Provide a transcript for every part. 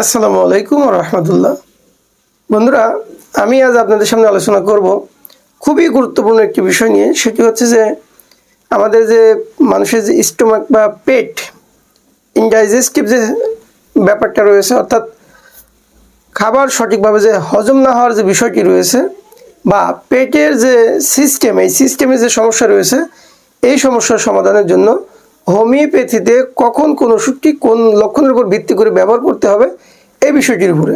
আসসালামু আলাইকুম রহমতুল্লাহ। বন্ধুরা, আমি আজ আপনাদের সামনে আলোচনা করব খুবই গুরুত্বপূর্ণ একটি বিষয় নিয়ে, সেটি হচ্ছে যে আমাদের যে মানুষের যে স্টোমাক বা পেট ইনডাইজেস্টিভ যে ব্যাপারটা রয়েছে, অর্থাৎ খাবার সঠিকভাবে যে হজম না হওয়ার যে বিষয়টি রয়েছে বা পেটের যে সিস্টেম এই সিস্টেমে যে সমস্যা রয়েছে, এই সমস্যার সমাধানের জন্য হোমিওপ্যাথিতে কখন কোন ওষুধটি কোন লক্ষণের উপর ভিত্তি করে ব্যবহার করতে হবে, এই বিষয়টির উপরে।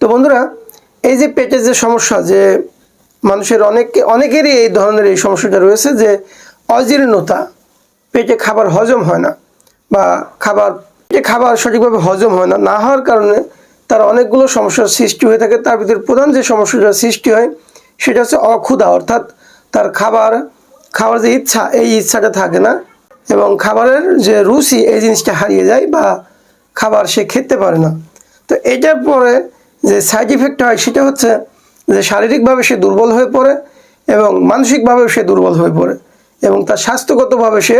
তো বন্ধুরা, এই যে পেটের যে সমস্যা, যে মানুষের অনেক অনেকেরই এই ধরনের এই সমস্যাটা রয়েছে যে অজীর্ণতা, পেটে খাবার হজম হয় না বা খাবার, পেটে খাবার সঠিকভাবে হজম হয় না না হওয়ার কারণে তার অনেকগুলো সমস্যার সৃষ্টি হয়ে থাকে। তার ভিতরে প্রধান যে সমস্যাটা সৃষ্টি হয়, সেটা হচ্ছে অক্ষুধা, অর্থাৎ তার খাবার, খাওয়ার যে ইচ্ছা, এই ইচ্ছাটা থাকে না। এবং খাবারের যে রুচি, এই জিনিসটা হারিয়ে যায় বা খাবার সে খেতে পারে না। তো এটার পরে যে সাইড ইফেক্ট হয় সেটা হচ্ছে যে শারীরিকভাবে সে দুর্বল হয়ে পড়ে এবং মানসিকভাবেও সে দুর্বল হয়ে পড়ে এবং তার স্বাস্থ্যগতভাবে সে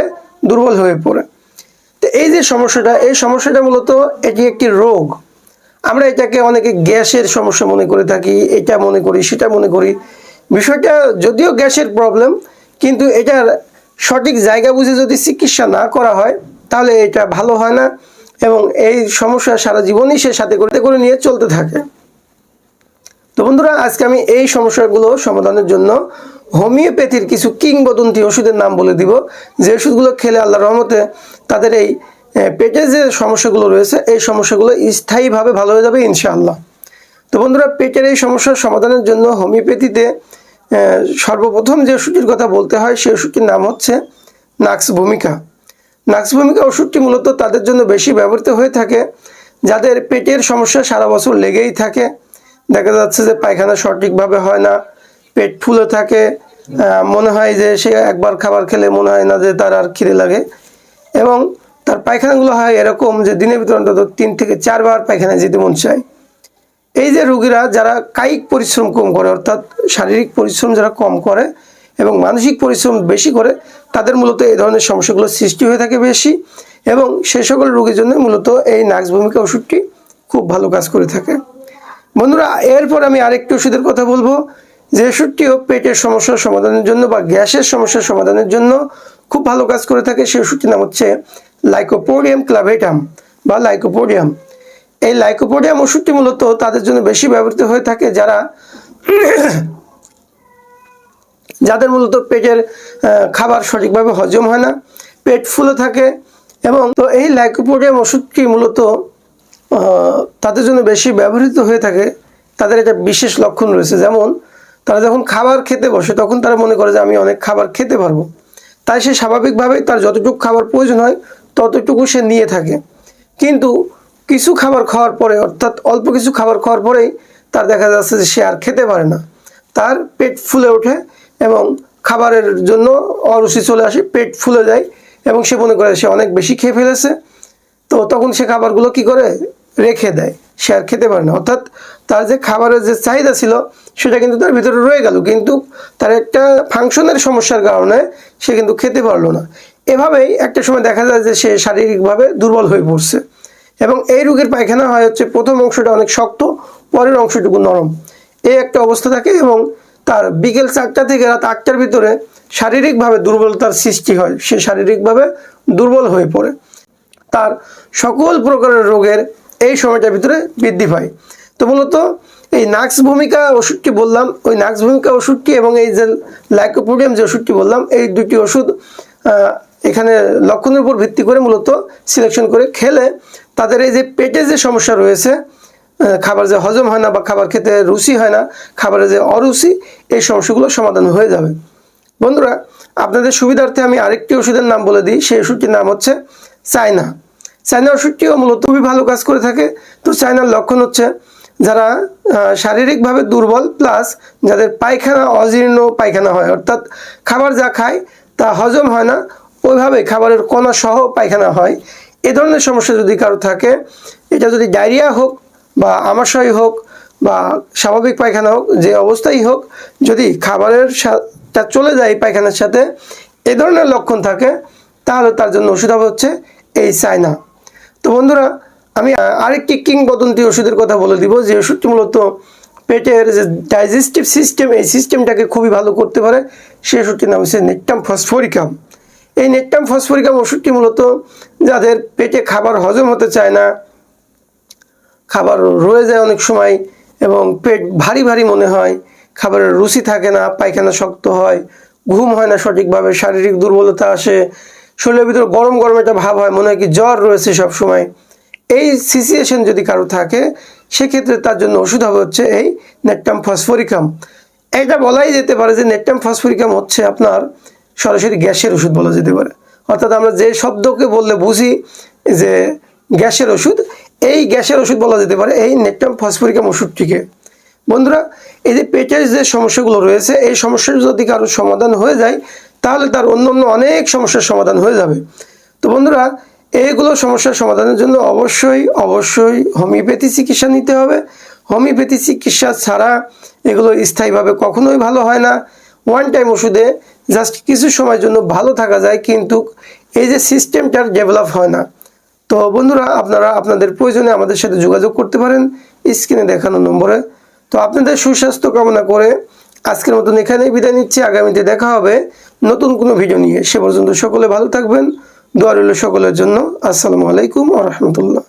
দুর্বল হয়ে পড়ে। তো এই যে সমস্যাটা, এই সমস্যাটা মূলত এটি একটি রোগ। আমরা এটাকে অনেকে গ্যাসের সমস্যা মনে করে থাকি, এটা মনে করি, সেটা মনে করি। বিষয়টা যদিও গ্যাসের প্রবলেম কিন্তু এটার সঠিক জায়গা বুঝে যদি চিকিৎসা না করা হয় তাহলে এটা ভালো হয় না এবং এই সমস্যা সারা জীবনই সে সাথে করতে করে নিয়ে চলতে থাকে। তো বন্ধুরা আজকে আমি এই সমস্যাগুলো সমাধানের জন্য হোমিওপ্যাথির কিছু কিংবদন্তি ওষুধের নাম বলে দিব। যে ওষুধগুলো খেলে আল্লাহ রহমতে তাদের এই আহ, পেটে যে সমস্যাগুলো রয়েছে এই সমস্যাগুলো স্থায়ীভাবে ভালো হয়ে যাবে ইনশাআল্লাহ। তো বন্ধুরা পেটের এই সমস্যার সমাধানের জন্য হোমিওপ্যাথিতে সর্বপ্রথম যে ওষুধটির কথা বলতে হয়, সেই ওষুধটির নাম হচ্ছে নাক্স ভূমিকা নাক্স ভূমিকা ওষুধটি মূলত তাদের জন্য বেশি ব্যবহৃত হয়ে থাকে, যাদের পেটের সমস্যা সারা বছর লেগেই থাকে। দেখা যাচ্ছে যে পায়খানা সঠিকভাবে হয় না, পেট ফুলে থাকে মনে হয় যে সে একবার খাবার খেলে মনে হয় না যে তার আর খিদে লাগে। এবং তার পায়খানাগুলো হয় এরকম যে দিনের ভিতরে অন্তত তিন থেকে চারবার পায়খানায় যেতে মন চায়। এই যে রোগীরা যারা কায়িক পরিশ্রম কম করে, অর্থাৎ শারীরিক পরিশ্রম যারা কম করে এবং মানসিক পরিশ্রম বেশি করে, তাদের মূলত এই ধরনের সমস্যাগুলো সৃষ্টি হয়ে থাকে বেশি এবং সে সকল রোগীর জন্য মূলত এই নাক্স ভূমিকা ওষুধটি খুব ভালো কাজ করে থাকে। বন্ধুরা, এরপর আমি আরেকটি ওষুধের কথা বলব, যে ওষুধটিও পেটের সমস্যার সমাধানের জন্য বা গ্যাসের সমস্যার সমাধানের জন্য খুব ভালো কাজ করে থাকে। সেই ওষুধটির নাম হচ্ছে লাইকোপোডিয়াম ক্লাভেটাম বা লাইকোপোডিয়াম। এই লাইকোপোডিয়াম ওষুধটি মূলত তাদের জন্য বেশি ব্যবহৃত হয়ে থাকে যারা যাদের মূলত পেটের খাবার সঠিকভাবে হজম হয় না, পেট ফুলে থাকে এবং তো এই লাইকোপোডিয়াম ওষুধটি মূলত তাদের জন্য বেশি ব্যবহৃত হয়ে থাকে। তাদের একটা বিশেষ লক্ষণ রয়েছে, যেমন তারা যখন খাবার খেতে বসে, তখন তারা মনে করে যে আমি অনেক খাবার খেতে পারব। তাই সে স্বাভাবিকভাবেই তার যতটুকু খাবার প্রয়োজন হয়, ততটুকু সে নিয়ে থাকে। কিন্তু কিছু খাবার খাওয়ার পরে, অর্থাৎ অল্প কিছু খাবার খাওয়ার পরেই তার দেখা যাচ্ছে যে সে আর খেতে পারে না। তার পেট ফুলে ওঠে এবং খাবারের জন্য অরুচি চলে আসে, পেট ফুলে যায় এবং সে মনে করে সে অনেক বেশি খেয়ে ফেলেছে। তো তখন সে খাবারগুলো কি করে? রেখে দেয়। সে আর খেতে পারে না। অর্থাৎ তার যে খাবারের যে চাহিদা ছিল, সেটা কিন্তু তার ভিতরে রয়ে গেল। কিন্তু তার একটা ফাংশনের সমস্যার কারণে সে কিন্তু খেতে পারল না। এভাবেই একটা সময় দেখা যায় যে সে শারীরিকভাবে দুর্বল হয়ে পড়ছে। এবং এই রোগের পায়খানা হয় হচ্ছে প্রথম অংশটা অনেক শক্ত, পরের অংশটুকু নরম। এই একটা অবস্থা থাকে এবং তার বিকেল চারটা থেকে রাত আটটার ভিতরে শারীরিকভাবে দুর্বলতার সৃষ্টি হয়। সে শারীরিকভাবে দুর্বল হয়ে পড়ে। তার সকল প্রকারের রোগের এই সময়টার ভিতরে বৃদ্ধি পায়। তো মূলত এই নাক্স ভূমিকা ওষুধটি বললাম, ওই নাক্স ভূমিকা ওষুধটি এবং এই যে লাইকোপোডিয়াম যে ওষুধটি বললাম, এই দুটি ওষুধ এখানে লক্ষণের উপর ভিত্তি করে মূলত সিলেকশন করে খেলে তাদের এই যে পেটে যে সমস্যা রয়েছে খাবার যে হজম হয় না বা খাবার খেতে রুচি হয় না, খাবারের যে অরুচি, এই সমস্যাগুলো সমাধান হয়ে যাবে। বন্ধুরা, আপনাদের সুবিধার্থে আমি আরেকটি ওষুধের নাম বলে দিই, সেই ওষুধটির নাম হচ্ছে চায়না। চায়না ওষুধটিও মূলত খুবই ভালো কাজ করে থাকে। তো চায়নার লক্ষণ হচ্ছে যারা শারীরিকভাবে দুর্বল, প্লাস যাদের পায়খানা অজীর্ণ পায়খানা হয়, অর্থাৎ খাবার যা খায় তা হজম হয় না, ওইভাবে খাবারের কণা সহ পায়খানা হয়। এ ধরনের সমস্যা যদি কারও থাকে, এটা যদি ডায়রিয়া হোক বা আমাশয় হোক বা স্বাভাবিক পায়খানা হোক, যে অবস্থাই হোক, যদি খাবারের সাথে চলে যায় পায়খানার সাথে, এ ধরনের লক্ষণ থাকে, তাহলে তার জন্য ওষুধ হবে হচ্ছে এই চায়না তো বন্ধুরা, আমি আরেকটি কিংবদন্তি ওষুধের কথা বলে দিব, যে ওষুধটি মূলত পেটের যে ডাইজেস্টিভ সিস্টেম এই সিস্টেমটাকে খুবই ভালো করতে পারে। সেই ওষুধটির নাম হচ্ছে নেকটাম ফসফরিকাম। এই নেকটাম ফসফরিকাম ওষুধটি মূলত যাদের পেটে খাবার হজম হতে চায় না, খাবার রয়ে যায় অনেক সময় এবং পেট ভারী ভারী মনে হয়, খাবারের রুচি থাকে না, পায়খানা শক্ত হয়, ঘুম হয় না সঠিকভাবে, শারীরিক দুর্বলতা আসে, শরীরের ভিতরে গরম গরম একটা ভাব হয়, মনে হয় কি জ্বর রয়েছে সব সময়। এই সিচুয়েশন যদি কারও থাকে, সেক্ষেত্রে তার জন্য ওষুধ হবে হচ্ছে এই নেটটাম ফসফরিকাম। এটা বলাই যেতে পারে যে নেটটাম ফসফরিকাম হচ্ছে আপনার সরাসরি গ্যাসের ওষুধ বলা যেতে পারে। অর্থাৎ আমরা যে শব্দকে বললে বুঝি যে গ্যাসের ওষুধ, এই গ্যাসের ওষুধ বলা যেতে পারে এই নেটটাম ফসফরিকাম ওষুধটিকে। বন্ধুরা, এই যে পেটের যে সমস্যাগুলো রয়েছে, এই সমস্যার যদি কারোর সমাধান হয়ে যায়, তাহলে তার অন্য অন্য অনেক সমস্যার সমাধান হয়ে যাবে। তো বন্ধুরা এইগুলো সমস্যার সমাধানের জন্য অবশ্যই অবশ্যই হোমিওপ্যাথি চিকিৎসা নিতে হবে। হোমিওপ্যাথি চিকিৎসা ছাড়া এগুলো স্থায়ীভাবে কখনোই ভালো হয় না। ওয়ান টাইম ওষুধে জাস্ট কিছু সময়ের জন্য ভালো থাকা যায়, কিন্তু এই যে সিস্টেমটার ডেভেলপ হয় না। তো বন্ধুরা, আপনারা আপনাদের প্রয়োজনে আমাদের সাথে যোগাযোগ করতে পারেন স্ক্রিনে দেখানো নম্বরে। তো আপনাদের সুস্বাস্থ্য কামনা করে আজকের মতন এখানেই বিদায় নিচ্ছি। আগামীতে দেখা হবে নতুন কোনো ভিডিও নিয়ে। সে পর্যন্ত সকলে ভালো থাকবেন। দোয়া সকলের জন্য। আসসালামু আলাইকুম আ রহমতুল্লাহ।